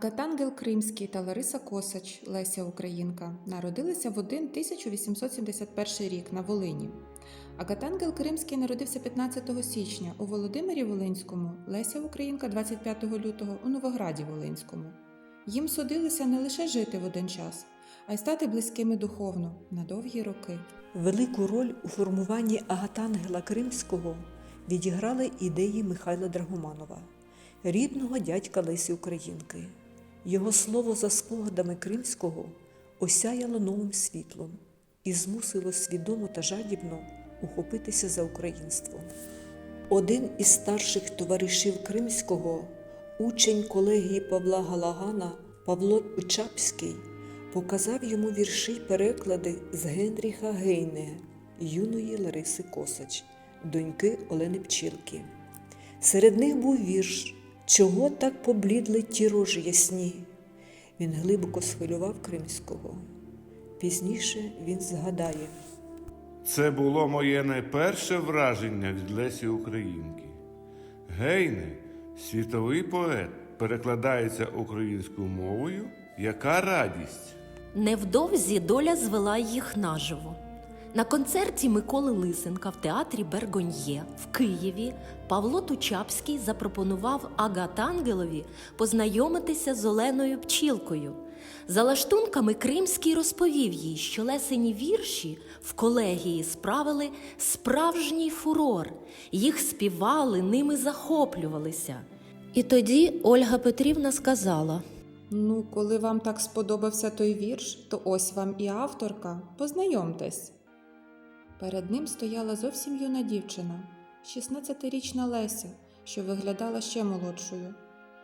Агатангел Кримський та Лариса Косач, Леся Українка, народилися в один 1871 рік на Волині. Агатангел Кримський народився 15 січня у Володимирі Волинському, Леся Українка 25 лютого у Новограді Волинському. Їм судилося не лише жити в один час, а й стати близькими духовно на довгі роки. Велику роль у формуванні Агатангела Кримського відіграли ідеї Михайла Драгоманова, рідного дядька Лесі Українки. Його слово за спогадами Кримського осяяло новим світлом і змусило свідомо та жадібно ухопитися за українство. Один із старших товаришів Кримського, учень колегії Павла Галагана Павло Учапський, показав йому вірші й переклади з Генріха Гейне, юної Лариси Косач, доньки Олени Пчілки. Серед них був вірш Чого так поблідли ті рожі ясні? Він глибоко схвилював Кримського. Пізніше він згадає. Це було моє найперше враження від Лесі Українки. Гейне, світовий поет, перекладається українською мовою. Яка радість! Невдовзі доля звела їх наживо. На концерті Миколи Лисенка в театрі Бергоньє в Києві Павло Тучапський запропонував Агатангелові познайомитися з Оленою Пчілкою. За лаштунками Кримський розповів їй, що лесені вірші в колегії справили справжній фурор, їх співали, ними захоплювалися. І тоді Ольга Петрівна сказала. Ну, коли вам так сподобався той вірш, то ось вам і авторка. Познайомтесь. Перед ним стояла зовсім юна дівчина, 16-річна Леся, що виглядала ще молодшою.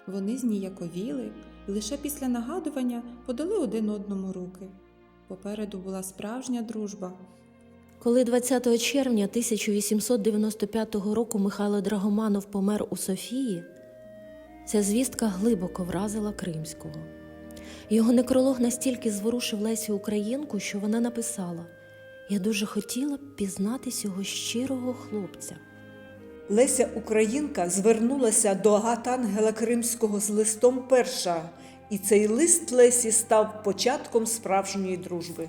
Вони зніяковіли і лише після нагадування подали один одному руки. Попереду була справжня дружба. Коли 20 червня 1895 року Михайло Драгоманов помер у Софії, ця звістка глибоко вразила Кримського. Його некролог настільки зворушив Лесю Українку, що вона написала: Я дуже хотіла б пізнати цього щирого хлопця. Леся Українка звернулася до Агатангела Кримського з листом перша, і цей лист Лесі став початком справжньої дружби.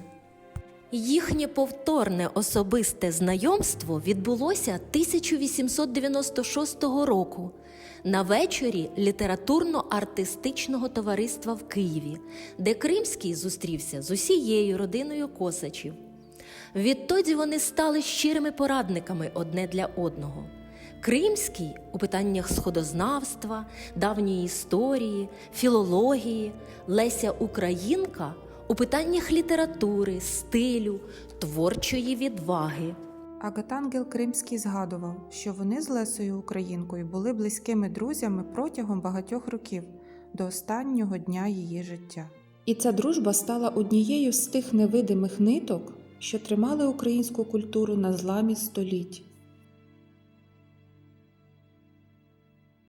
Їхнє повторне особисте знайомство відбулося 1896 року на вечорі літературно-артистичного товариства в Києві, де Кримський зустрівся з усією родиною Косачів. Відтоді вони стали щирими порадниками одне для одного. Кримський у питаннях сходознавства, давньої історії, філології, Леся Українка у питаннях літератури, стилю, творчої відваги. Агатангел Кримський згадував, що вони з Лесою Українкою були близькими друзями протягом багатьох років до останнього дня її життя. І ця дружба стала однією з тих невидимих ниток, що тримали українську культуру на зламі століть.